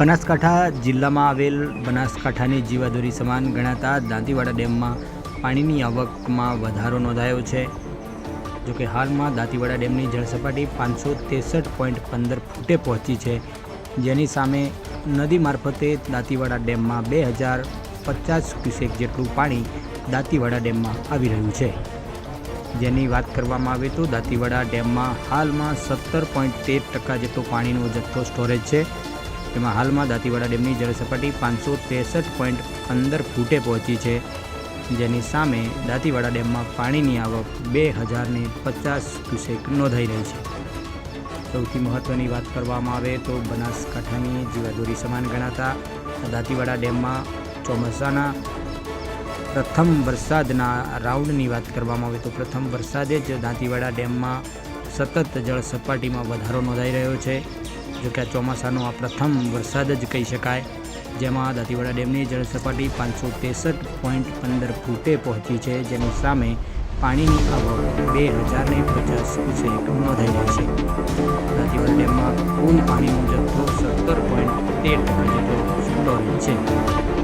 બનાસકાંઠા જિલ્લામાં આવેલ બનાસકાંઠાની જીવાદોરી સમાન ગણાતા દાંતીવાડા ડેમમાં પાણીની આવકમાં વધારો નોંધાયો છે. જોકે હાલમાં દાંતીવાડા ડેમની જળસપાટી પાંચસો ત્રેસઠ પોઈન્ટ પંદર ફૂટે પહોંચી છે. જેની સામે નદી મારફતે દાંતીવાડા ડેમમાં બે હજાર પચાસ ક્યુસેક જેટલું પાણી દાંતીવાડા ડેમમાં આવી રહ્યું છે. જેની વાત કરવામાં આવે તો દાંતીવાડા ડેમમાં હાલમાં સત્તર પોઈન્ટ તેર ટકા જેટલો પાણીનો જથ્થો સ્ટોરેજ છે. તેમાં હાલમાં દાંતીવાડા ડેમની જળસપાટી પાંચસો ત્રેસઠ પોઈન્ટ પંદર ફૂટે પહોંચી છે. જેની સામે દાંતીવાડા ડેમમાં પાણીની આવક બે હજારને પચાસ ક્યુસેક નોંધાઈ રહી છે. સૌથી મહત્ત્વની વાત કરવામાં આવે તો બનાસકાંઠાની જીવાદોરી સમાન ગણાતા દાંતીવાડા ડેમમાં ચોમાસાના પ્રથમ વરસાદના રાઉન્ડની વાત કરવામાં આવે તો પ્રથમ વરસાદે જ દાંતીવાડા ડેમમાં સતત જળ સપાટીમાં વધારો નોંધાઈ રહ્યો છે. જો કે આ ચોમાસાનો આ પ્રથમ વરસાદ જ કહી શકાય, જેમાં દાંતીવાડા ડેમની જળસપાટી પાંચસો ત્રેસઠ પોઈન્ટ પંદર ફૂટે પહોંચી છે. જેની સામે પાણીની આવક બે હજારને પચાસ ક્યુસેક નોંધાઈ છે. દાંતીવાડા ડેમમાં કુલ પાણીનો જથ્થો સત્તર પોઈન્ટ તેર ટકા જેટલો છે.